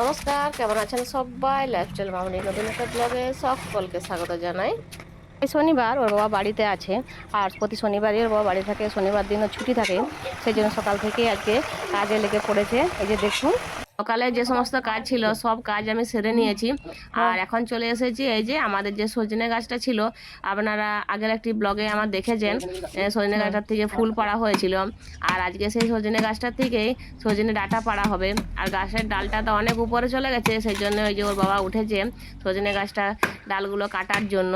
নমস্কার, কেমন আছেন সবাই? লাইফস্টাইল মামনি নতুন একটা ব্লগে সকলকে স্বাগত জানাই। শনিবার ওর বাবা বাড়িতে আছে, আর প্রতি শনিবারই ওর বাবা বাড়ি থাকে, শনিবার দিনও ছুটি থাকে, সেই জন্য সকাল থেকে আজকে কাজে লেগে পড়েছে। এই যে দেখুন সকালে যে সমস্ত কাজ ছিল, সব কাজ আমি সেরে নিয়েছি। আর এখন চলে এসেছি এই যে আমাদের যে সজনে গাছটা ছিল, আপনারা আগের একটি ব্লগে আমার দেখেছেন সজনে গাছটার থেকে ফুল পাড়া হয়েছিল। আর আজকে সেই সজনে গাছটার থেকেই সজনে ডাটা পাড়া হবে। আর গাছের ডালটা তো অনেক উপরে চলে গেছে সেই জন্য ওই যে ওর বাবা উঠেছে সজনে গাছটা ডালগুলো কাটার জন্য।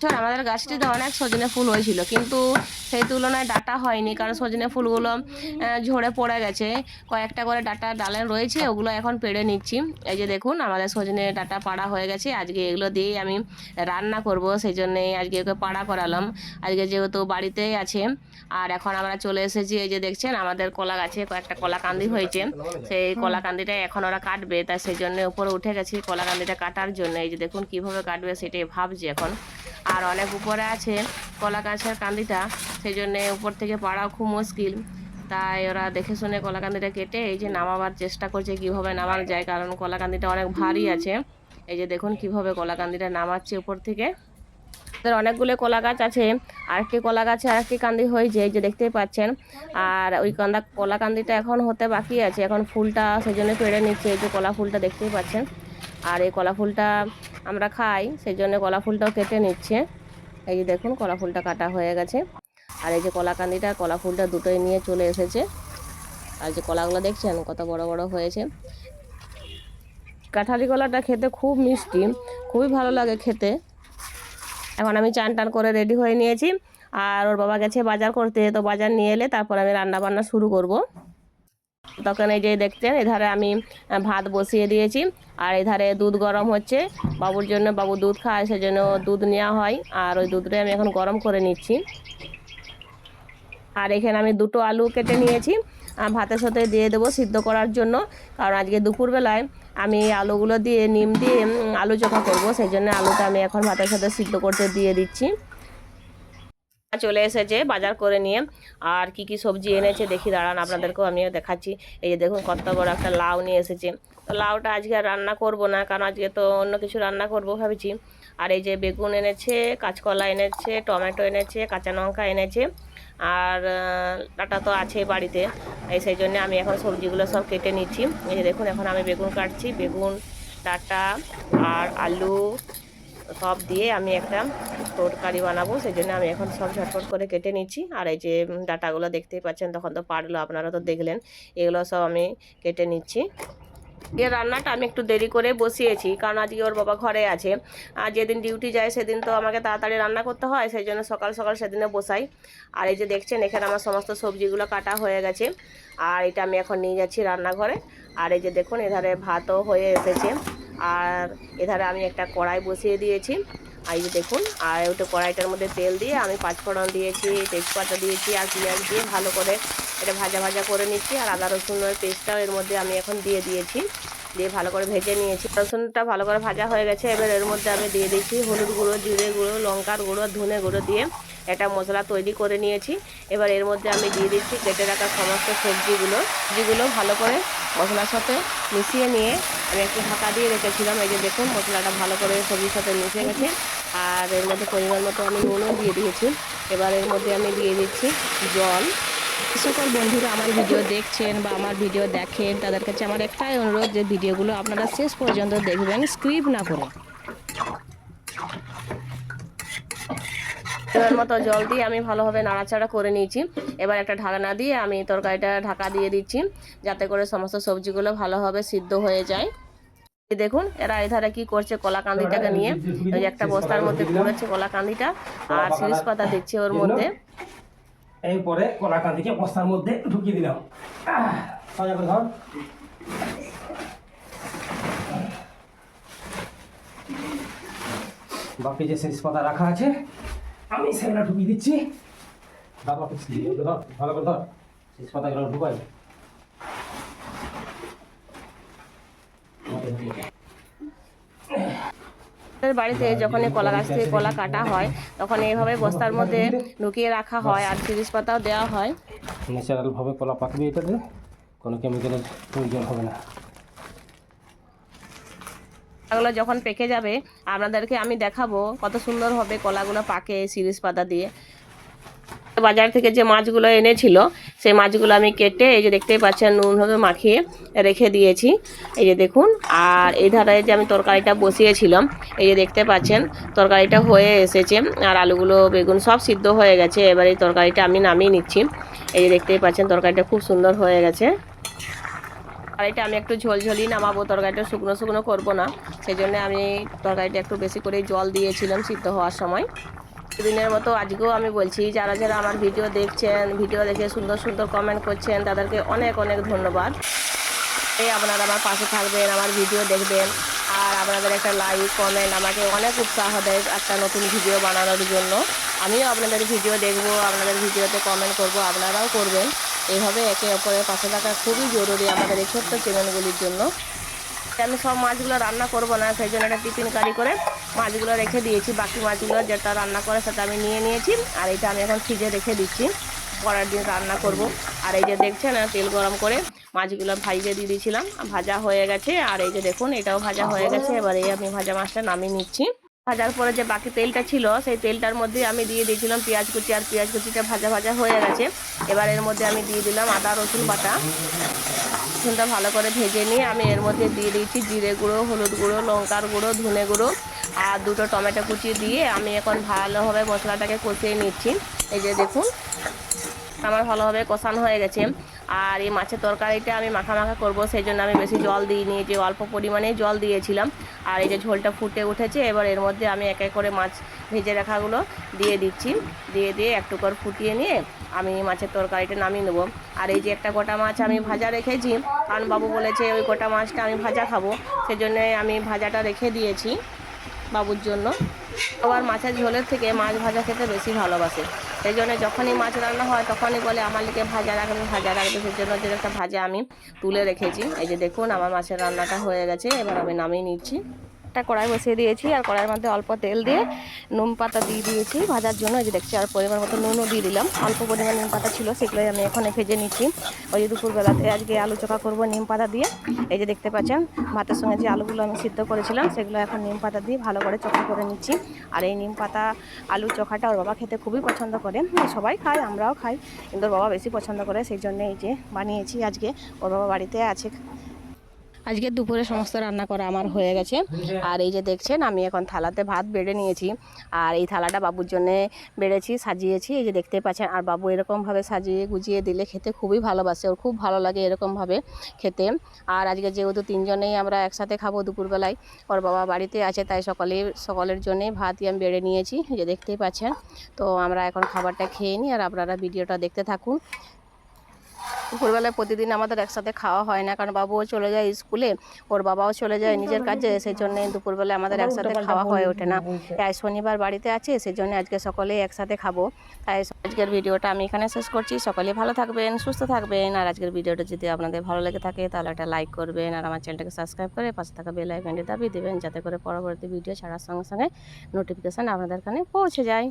চল আমাদের গাছটিতে অনেক সজনে ফুল হয়েছিল, কিন্তু সেই তুলনায় ডাটা হয়নি, কারণ সজনে ফুলগুলো ঝরে পড়ে গেছে। কয়েকটা করে ডাটা ডালে রয়েছে, ওগুলো এখন পেড়ে নিচ্ছি। এই যে দেখুন, আমাদের সজনে ডাটা পাড়া হয়ে গেছে। আজকে এগুলো দিয়েই আমি রান্না করব সেই জন্যে আজকে ওকে পাড়া করালাম। আজকে যেহেতু বাড়িতেই আছে, আর এখন আমরা চলে এসেছি, এই যে দেখছেন, আমাদের কলা গাছে কয়েকটা কলা কান্দি হয়েছে। সেই কলা কান্দিটা এখন ওরা কাটবে, তা সেই জন্য উপরে উঠে গেছি কলা কান্দিটা কাটার জন্য। এই যে দেখুন, কীভাবে কাটবে সেটাই ভাবছি এখন। আর অনেক উপরে আছে কলা গাছের কান্দিটা সেই জন্যে উপর থেকে পাড়াও খুব মুশকিল। তাই ওরা দেখে শুনে কলাকান্দিটা কেটে এই যে নামাবার চেষ্টা করছে কীভাবে নামানো যায় কারণ কলাকান্দিটা অনেক ভারী আছে। এই যে দেখুন কীভাবে কলাকান্দিটা নামাচ্ছে উপর থেকে। ওদের অনেকগুলো কলা গাছ আছে আরেকটি কলা গাছে আরেকটি কান্দি হয়েছে এই যে দেখতেই পাচ্ছেন। আর ওই কান্দা কলা কান্দিটা এখন হতে বাকি আছে এখন ফুলটা সেই জন্য পেড়ে নিচ্ছে এই যে কলা ফুলটা দেখতেই পাচ্ছেন। আর এই কলা ফুলটা আমরা খাই সেই জন্য কলা ফুলটাও কেটে নিচ্ছে। এই যে দেখুন কলা ফুলটা কাটা হয়ে গেছে। আর এই যে কলাকান্দিটা কলা ফুলটা দুটোই নিয়ে চলে এসেছে। আর যে কলাগুলো দেখছেন, কত বড় বড় হয়েছে। কাঁঠালি কলাটা খেতে খুব মিষ্টি, খুবই ভালো লাগে খেতে। এখন আমি চান টান করে রেডি হয়ে নিয়েছি। আর ওর বাবা গেছে বাজার করতে, তো বাজার নিয়ে এলে তারপর আমি রান্না বান্না শুরু করব। তখন এই যে দেখছেন, এধারে আমি ভাত বসিয়ে দিয়েছি। আর এধারে দুধ গরম হচ্ছে। বাবুর জন্য, বাবু দুধ খায়, সেজন্য দুধ নেওয়া হয়। আর ওই দুধটাই আমি এখন গরম করে নিচ্ছি। আর এখানে আমি দুটো আলু কেটে নিয়েছি। ভাতের সাথে দিয়ে দেবো সিদ্ধ করার জন্য। কারণ আজকে দুপুরবেলায় আমি আলুগুলো দিয়ে নিম দিয়ে আলু চোখা করব। সেই জন্য আলুটা আমি এখন ভাতের সাথে সিদ্ধ করতে দিয়ে দিচ্ছি। চলে এসেছে বাজার করে নিয়ে। আর কি কি সবজি এনেছে দেখি দাঁড়ান, আপনাদেরকেও আমিও দেখাচ্ছি। এই যে দেখুন কত বড় একটা লাউ নিয়ে এসেছে। তো লাউটা আজকে আর রান্না করব না, কারণ আজকে তো অন্য কিছু রান্না করব ভাবছি। আর এই যে বেগুন এনেছে, কাঁচকলা এনেছে, টমেটো এনেছে, কাঁচা লঙ্কা এনেছে। আর ডাটা তো আছে বাড়িতে। এই সেই জন্য আমি এখন সবজিগুলো সব কেটে নিচ্ছি। এই দেখুন, এখন আমি বেগুন কাটছি। বেগুন, ডাটা আর আলু সব দিয়ে আমি একটা তরকারি বানাবো। সেই জন্য আমি এখন সব ঝটপট করে কেটে নিচ্ছি। আর এই যে ডাটাগুলো দেখতেই পাচ্ছেন, তখন তো পারল। আপনারা তো দেখলেন, এগুলো সব আমি কেটে নিচ্ছি। এর রান্নাটা আমি একটু দেরি করে বসিয়েছি, কারণ আজকে ওর বাবা ঘরে আছে। আর যেদিন ডিউটি যায়, সেদিন তো আমাকে তাড়াতাড়ি রান্না করতে হয়, সেই জন্য সকাল সকাল সেদিনে বসাই। আর এই যে দেখছেন, এখানে আমার সমস্ত সবজিগুলো কাটা হয়ে গেছে। আর এটা আমি এখন নিয়ে যাচ্ছি রান্নাঘরে। আর এই যে দেখুন, এধারে ভাতও হয়ে এসেছে। আর এধারে আমি একটা কড়াই বসিয়ে দিয়েছি। এই যে দেখুন, আর ওটা কড়াইটার মধ্যে তেল দিয়ে আমি পাঁচফোড়ন দিয়েছি, তেজপাতা দিয়েছি, আর পেঁয়াজ দিয়ে ভালো করে এটা ভাজা ভাজা করে নিচ্ছি আর আদা রসুনের পেস্টটাও এর মধ্যে আমি এখন দিয়ে দিয়েছি। দিয়ে ভালো করে ভেজে নিয়েছি। রসুনটা ভালো করে ভাজা হয়ে গেছে। এবার এর মধ্যে আমি দিয়ে দিচ্ছি হলুদ গুঁড়ো, জিরে গুঁড়ো, লঙ্কার গুঁড়ো, ধনে গুঁড়ো দিয়ে একটা মশলা তৈরি করে নিয়েছি। এবার এর মধ্যে আমি দিয়ে দিচ্ছি কেটে রাখা সমস্ত সবজিগুলো। যেগুলো ভালো করে মশলার সাথে মিশিয়ে নিয়ে আমি একটু ঢাকা দিয়ে রেখেছিলাম। এই যে দেখুন, মশলাটা ভালো করে সবজির সাথে মিশে গেছে। আর এর মধ্যে পরিমাণ মতো আমি নুনও দিয়ে দিয়েছি। এবার এর মধ্যে আমি দিয়ে দিচ্ছি জল। সকল বন্ধুরা আমার ভিডিও দেখছেন বা আমার ভিডিও দেখেন, তাদের কাছে আমার একটাই অনুরোধ যে ভিডিওগুলো আপনারা শেষ পর্যন্ত দেখবেন স্ক্রিপ না করে। এবার মতো জল দিয়ে আমি ভালোভাবে নাড়াচাড়া করে নিয়েছি। এবার একটা ঢাকনা দিয়ে আমি তরকারিটা ঢাকা দিয়ে দিচ্ছি, যাতে করে সমস্ত সবজিগুলো ভালোভাবে সিদ্ধ হয়ে যায়। দেখুন, এরা এধারে কি করছে কলা কান্দিটাকে নিয়ে। ওই একটা বস্তার মধ্যে পড়েছে কলা কান্দিটা আর শিরিষ পাতা দিচ্ছে ওর মধ্যে। এরপরে কলাকান্দিকে বস্তার মধ্যে ঢুকিয়ে দিলাম। করে ধর। বাকি যে শেষ পাতা রাখা আছে, আমি সেগুলো ঢুকিয়ে দিচ্ছি। ধর ভালো করে ধর। শেষ পাতাগুলো ঢুকাই। আমাদের বাড়িতে যখন এই কলা গাছ থেকে কলা কাটা হয় তখন এইভাবে বস্তার মধ্যে ঢুকিয়ে রাখা হয় আর তিরিশ পাতাও দেওয়া হয়। ন্যাচারালভাবে কলা পাকবে এটাতে কোনো কেমিক্যালের প্রয়োজন হবে না। কলাগুলো যখন পেকে যাবে আপনাদেরকে আমি দেখাবো কত সুন্দর হবে কলাগুলো পাকে সিরিজ পাতা দিয়ে। বাজার থেকে যে মাছগুলো এনেছিল সেই মাছগুলো আমি কেটে এই যে দেখতেই পাচ্ছেন নুন মাখিয়ে রেখে দিয়েছি। এই যে দেখুন, আর এই ধারে যে আমি তরকারিটা বসিয়েছিলাম, এই যে দেখতে পাচ্ছেন, তরকারিটা হয়ে এসেছে, আর আলুগুলো, বেগুন সব সিদ্ধ হয়ে গেছে, এবার এই তরকারিটা আমি নামিয়ে নিচ্ছি। এই যে দেখতেই পাচ্ছেন, তরকারিটা খুব সুন্দর হয়ে গেছে। তরকারিটা আমি একটু ঝোলঝোলি নামাবো, তরকারিটা শুকনো শুকনো করব না সেই জন্য আমি তরকারিটা একটু বেশি করে জল দিয়েছিলাম সিদ্ধ হওয়ার সময়। দিনের মতো আজকেও আমি বলছি, যারা যারা আমার ভিডিও দেখছেন ভিডিও দেখে সুন্দর সুন্দর কমেন্ট করছেন, তাদেরকে অনেক অনেক ধন্যবাদ। এই আপনারা আমার পাশে থাকবেন, আমার ভিডিও দেখবেন, আর আপনাদের একটা লাইক কমেন্ট আমাকে অনেক উৎসাহ দেয় একটা নতুন ভিডিও বানানোর জন্য। আমিও আপনাদের ভিডিও দেখব, আপনাদের ভিডিওতে কমেন্ট করব, আপনারাও করবেন। এইভাবে একে অপরের পাশে থাকা খুবই জরুরি আমাদের এই ছোট্ট চ্যানেলগুলির জন্য। আমি সব মাছগুলো রান্না করব না, সেই জন্য একটা টিফিন কারি করে মাছগুলো রেখে দিয়েছি। বাকি মাছগুলো যেটা রান্না করে সেটা আমি নিয়ে নিয়েছি, আর এটা আমি এখন ফ্রিজে রেখে দিচ্ছি। পরের দিন রান্না করব। আর এই যে দেখছেন তেল গরম করে মাছগুলো ভাজিয়ে দিয়ে দিয়েছিলাম। ভাজা হয়ে গেছে, আর এই যে দেখুন, এটাও ভাজা হয়ে গেছে। এবার আমি ভাজা মাছটা নামিয়ে নিচ্ছি। ভাজার পরে যে বাকি তেলটা ছিল, সেই তেলটার মধ্যে আমি দিয়ে দিয়েছিলাম পেঁয়াজ কুচি, আর পেঁয়াজ কুচিটা ভাজা ভাজা হয়ে গেছে। এবার এর মধ্যে আমি দিয়ে দিলাম আদা রসুন বাটা। রসুনটা ভালো করে ভেজে নিয়ে আমি এর মধ্যে দিয়ে দিয়েছি জিরে গুঁড়ো, হলুদ গুঁড়ো, লঙ্কার গুঁড়ো, ধনে গুঁড়ো আর দুটো টমেটো কুচি দিয়ে আমি এখন ভালোভাবে মশলাটাকে কষিয়ে নিচ্ছি। এই যে দেখুন, আমার ভালোভাবে কষানো হয়ে গেছে। আর এই মাছের তরকারিটা আমি মাখা মাখা করব, সেই জন্য আমি বেশি জল দিইনি, যে অল্প পরিমাণেই জল দিয়েছিলাম। আর এই যে ঝোলটা ফুটে উঠেছে, এবার এর মধ্যে আমি এক এক করে মাছ ভেজে রাখাগুলো দিয়ে দিচ্ছি। দিয়ে দিয়ে একটু করে ফুটিয়ে নিয়ে আমি মাছের তরকারিটা নামিয়ে নেব। আর এই যে একটা গোটা মাছ আমি ভাজা রেখেছি কারণ বাবু বলেছে ওই গোটা মাছটা আমি ভাজা খাব, সেজন্য আমি ভাজাটা রেখে দিয়েছি বাবুর জন্য। আবার মাছের ঝোলের থেকে মাছ ভাজা খেতে বেশি ভালোবাসে। সেই জন্য যখনই মাছ রান্না হয়, তখনই বলে, আমার লিখে ভাজা রাখবে ভাজা রাখবে। সেই জন্য যে একটা ভাজা আমি তুলে রেখেছি। এই যে দেখুন, আমার মাছের রান্নাটা হয়ে গেছে। এবার আমি নামিয়ে নিচ্ছি। একটা কড়াই বসিয়ে দিয়েছি আর কড়াইয়ের মধ্যে অল্প তেল দিয়ে নুন পাতা দিয়ে দিয়েছি ভাজার জন্য। এই যে দেখছি, আর পরিমাণ মতো নুনও দিয়ে দিলাম। অল্প পরিমাণ নিম পাতা ছিল, সেগুলোই আমি এখানে ভেজে নিচ্ছি। ওই যে দুপুরবেলাতে আজকে আলু চোখা করব নিম পাতা দিয়ে। এই যে দেখতে পাচ্ছেন, ভাতের সঙ্গে যে আলুগুলো আমি সিদ্ধ করেছিলাম, সেগুলো এখন নিম পাতা দিয়ে ভালো করে চোখা করে নিচ্ছি। আর এই নিম পাতা, আলু চোখাটা ওর বাবা খেতে খুবই পছন্দ করে। সবাই খায়, আমরাও খাই, কিন্তু ওর বাবা বেশি পছন্দ করে, সেই জন্য এই যে বানিয়েছি আজকে। ওর বাবা বাড়িতে আছে আজকে দুপুরে সমস্ত রান্না করা আমার হয়ে গেছে। আর এই যে দেখছেন, আমি এখন থালাতে ভাত বেড়ে নিয়েছি। আর এই থালাটা বাবুর জন্যে বেড়েছি, সাজিয়েছি। এই যে দেখতে পাচ্ছেন, আর বাবু এরকমভাবে সাজিয়ে গুজিয়ে দিলে খেতে খুবই ভালোবাসে। ওর খুব ভালো লাগে এরকমভাবে খেতে। আর আজকে যেহেতু তিনজনেই আমরা একসাথে খাব দুপুরবেলায়, ওর বাবা বাড়িতে আছে, তাই সকলেই সকলের জন্যই ভাতই আমি বেড়ে নিয়েছি। যে দেখতেই পাচ্ছেন। তো আমরা এখন খাবারটা খেয়ে নিই, আর আপনারা ভিডিওটা দেখতে থাকুন। দুপুরবেলায় প্রতিদিন আমাদের একসাথে খাওয়া হয় না। কারণ বাবুও চলে যায় স্কুলে, ওর বাবাও চলে যায় নিজের কাজে সেই জন্য দুপুরবেলায় আমাদের একসাথে খাওয়া হয়ে ওঠে না। তাই শনিবার বাড়িতে আছে সেই জন্য আজকে সকলেই একসাথে খাব। তাই আজকের ভিডিওটা আমি এখানে শেষ করছি। সকলে ভালো থাকবেন, সুস্থ থাকবেন। আর আজকের ভিডিওটা যদি আপনাদের ভালো লেগে থাকে, তাহলে একটা লাইক করবেন। আর আমার চ্যানেলটাকে সাবস্ক্রাইব করে পাশে থাকা বেল আইকনটি দাবি দেবেন, যাতে করে পরবর্তী ভিডিও ছাড়ার সঙ্গে সঙ্গে নোটিফিকেশান আপনাদের কানে পৌঁছে যায়।